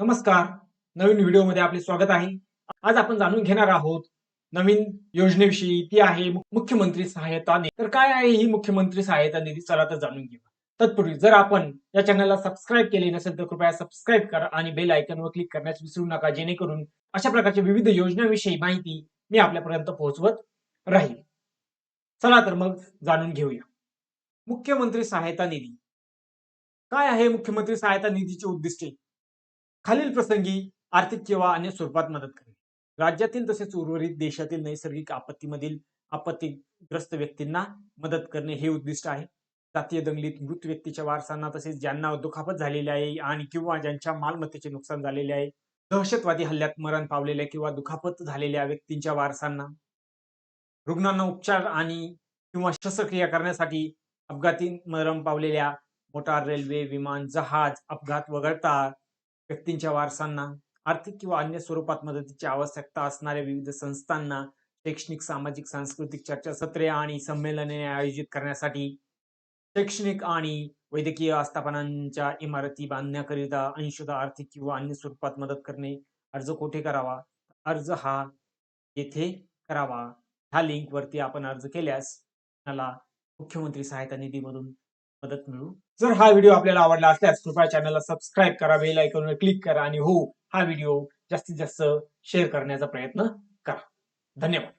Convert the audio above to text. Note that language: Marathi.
नमस्कार. नवीन व्हिडिओमध्ये आपले स्वागत आहे. आज आपण जाणून घेणार आहोत नवीन योजनेविषयी. ती आहे मुख्यमंत्री सहायता निधी. तर काय आहे ही मुख्यमंत्री सहायता निधी? चला तर जाणून घेऊ तत्पूर्वी जर आपण या चॅनलला सबस्क्राईब केले नसेल तर कृपया सबस्क्राईब करा आणि बेल आयकनवर क्लिक करण्यास विसरू नका जेणेकरून अशा प्रकारच्या विविध योजनांविषयी माहिती मी आपल्यापर्यंत पोहोचवत राहील. चला तर मग जाणून घेऊया. मुख्यमंत्री सहायता निधी. काय आहे मुख्यमंत्री सहायता निधीची उद्दिष्टे? खालील प्रसंगी आर्थिक किंवा अन्य स्वरूपात मदत करणे राज्यातील तसेच उर्वरित देशातील नैसर्गिक आपत्तीमधील आपत्तीग्रस्त व्यक्तींना मदत करणे हे उद्दिष्ट आहे. जातीय दंगलीत मृत व्यक्तीच्या वारसांना तसेच ज्यांना दुखापत झालेली आहे आणि किंवा ज्यांच्या मालमत्तेचे नुकसान झालेले आहे दहशतवादी हल्ल्यात मरण पावलेल्या किंवा दुखापत झालेल्या व्यक्तींच्या वारसांना रुग्णांना उपचार आणि किंवा शस्त्रक्रिया करण्यासाठी अपघाती मरण पावलेल्या मोटार रेल्वे विमान जहाज अपघात वगळता व्यक्तींच्या वारसांना आर्थिक किंवा अन्य स्वरूपात मदतीची आवश्यकता असणाऱ्या विविध संस्थांना शैक्षणिक सामाजिक सांस्कृतिक चर्चासत्रे आणि संमेलने आयोजित करण्यासाठी शैक्षणिक आणि वैद्यकीय आस्थापनांच्या इमारती बांधण्याकरिता अंशतः आर्थिक किंवा अन्य स्वरूपात मदत करणे अर्ज कोठे करावा? अर्ज हा येथे करावा. ह्या लिंक वरती आपण अर्ज केल्यास मला मुख्यमंत्री सहायता निधीमधून मदत मिळू. जर हा व्हिडिओ आपल्याला आवडला असल्यास कृपया चॅनलला सबस्क्राईब करा बेल आयकॉनवर क्लिक करा आणि हो हा व्हिडिओ जास्तीत जास्त शेअर करण्याचा प्रयत्न करा. धन्यवाद.